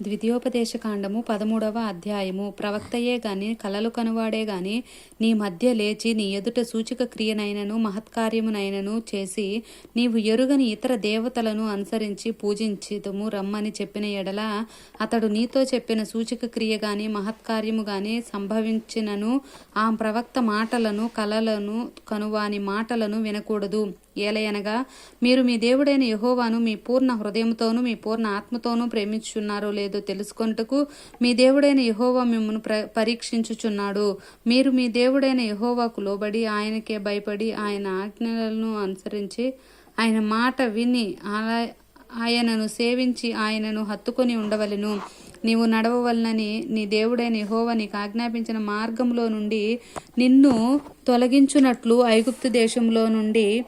ద్వితీయోపదేశ కాండము పదమూడవ అధ్యాయము. ప్రవక్తయే గాని కలలు కనువాడే గాని నీ మధ్య లేచి నీ ఎదుట సూచక క్రియనైనను మహత్కార్యమునైనను చేసి నీవు ఎరుగని ఇతర దేవతలను అనుసరించి పూజించితము రమ్మని చెప్పిన ఎడల అతడు నీతో చెప్పిన సూచక క్రియ గాని మహత్కార్యము గాని సంభవించినను ఆ ప్రవక్త మాటలను కలలను కనువాని మాటలను వినకూడదు. ఏలయనగా మీరు మీ దేవుడైన యహోవాను మీ పూర్ణ హృదయంతోనూ మీ పూర్ణ ఆత్మతోనూ ప్రేమించున్నారో లేదు తెలుసుకొనుటకు మీ దేవుడైన యహోవా మిమ్మల్ని ప్ర పరీక్షించుచున్నాడు. మీరు మీ దేవుడైన యహోవాకు లోబడి ఆయనకే భయపడి ఆయన ఆజ్ఞలను అనుసరించి ఆయన మాట విని ఆయనను సేవించి ఆయనను హత్తుకొని ఉండవలెను. నీవు నడవవలనని నీ దేవుడైన యహోవ నీకు ఆజ్ఞాపించిన మార్గంలో నుండి నిన్ను తొలగించునట్లు ఐగుప్తు దేశంలో నుండి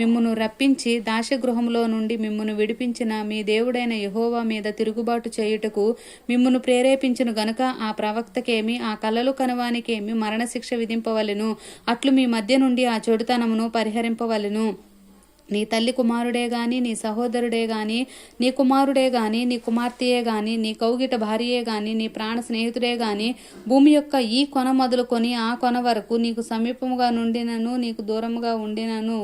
మిమ్మును రప్పించి దాశగృహంలో నుండి మిమ్మును విడిపించిన మీ దేవుడైన యహోవా మీద తిరుగుబాటు చేయుటకు మిమ్మును ప్రేరేపించిన గనుక ఆ ప్రవక్తకేమి ఆ కలలు కనవానికేమి మరణశిక్ష విధింపవలెను. అట్లు మీ మధ్య నుండి ఆ చెడుతనమును పరిహరింపవలెను. నీ తల్లి కుమారుడే గాని నీ సహోదరుడే గాని నీ కుమారుడే గాని నీ కుమార్తెయే గాని నీ కౌగిట భార్యయే గాని నీ ప్రాణ స్నేహితుడే గాని భూమి యొక్క ఈ కొన మొదలుకొని ఆ కొన వరకు నీకు సమీపముగా నుండినను నీకు దూరముగా ఉండినను.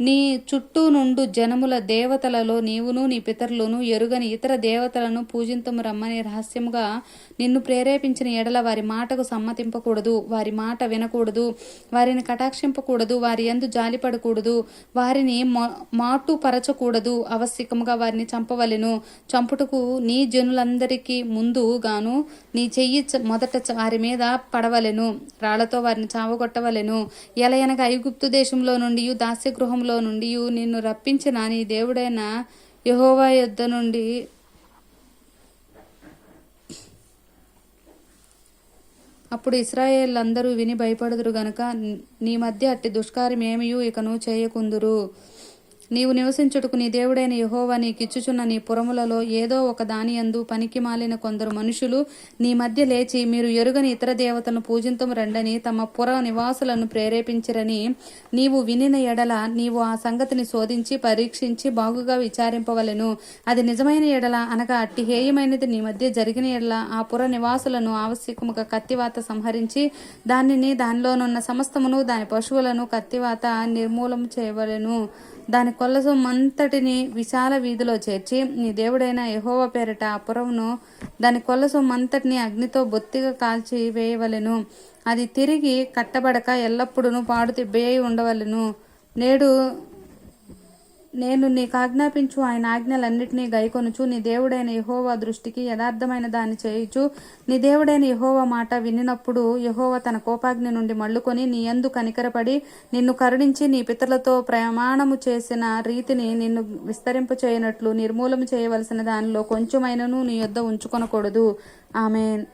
నీ చుట్టూ నుండు జనముల దేవతలలో నీవును నీ పితరులను ఎరుగని ఇతర దేవతలను పూజింతము రమ్మని రహస్యముగా నిన్ను ప్రేరేపించిన ఎడల వారి మాటకు సమ్మతింపకూడదు. వారి మాట వినకూడదు. వారిని కటాక్షింపకూడదు. వారి ఎందు జాలిపడకూడదు. వారిని మా- మాటు పరచకూడదు అవశ్యకముగా వారిని చంపవలెను. చంపుటకు నీ జనులందరికీ ముందు గాను నీ చెయ్యి చ- మొదట వారి మీద పడవలెను. రాళ్ళతో వారిని చావగొట్టవలెను. ఎలయనగా ఐగుప్తు దేశంలో నుండి దాస్య గృహంలో నుండి నిన్ను రప్పించిన నీ దేవుడైన యహోవా యొద్ద నుండి అప్పుడు ఇస్రాయేల్ అందరూ విని భయపడుదురు గనుక నీ మధ్య అట్టి దుష్కార్యం ఏమియూ ఇకను చేయకుందురు. నీవు నివసించుటకు నీ దేవుడైన యహోవా నీకిచ్చుచున్న నీ పురములలో ఏదో ఒక దాని యందు పనికి మాలిన కొందరు మనుషులు నీ మధ్య లేచి మీరు ఎరుగని ఇతర దేవతలను పూజింతము రండని తమ పుర నివాసులను ప్రేరేపించిరని నీవు వినిన ఎడల నీవు ఆ సంగతిని శోధించి పరీక్షించి బాగుగా విచారింపవలెను. అది నిజమైన ఎడల అనగా అట్టి హేయమైనది నీ మధ్య జరిగిన ఎడల ఆ పుర నివాసులను ఆవశ్యకముగా కత్తివాత సంహరించి దానిని దానిలోనున్న సమస్తమును దాని పశువులను కత్తివాత నిర్మూలన చేయవలెను. దాని కొల్లసొమ్మంతటిని విశాల వీధిలో చేర్చి నీ దేవుడైన యహోవ పేరిట ఆ పురమును దాని కొల్లసొమ్మంతటిని అగ్నితో బొత్తిగా కాల్చి వేయవలెను. అది తిరిగి కట్టబడక ఎల్లప్పుడూ పాడు తిబ్బేయి ఉండవలెను నేడు నేను నీకు ఆజ్ఞాపించు ఆయన ఆజ్ఞలన్నిటినీ గైకొనుచు. నీ దేవుడైన యహోవా దృష్టికి యథార్థమైన దాన్ని చేయుచు. నీ దేవుడైన యహోవా మాట వినినప్పుడు యహోవా తన కోపాగ్ని నుండి మళ్ళుకొని నీ యందు కనికరపడి నిన్ను కరుణించి నీ పితరులతో ప్రమాణము చేసిన రీతిని నిన్ను విస్తరింప చేయనట్లు నిర్మూలన చేయవలసిన దానిలో కొంచెమైనను నీ యొద్ద ఉంచుకొనకూడదు. ఆమెన్.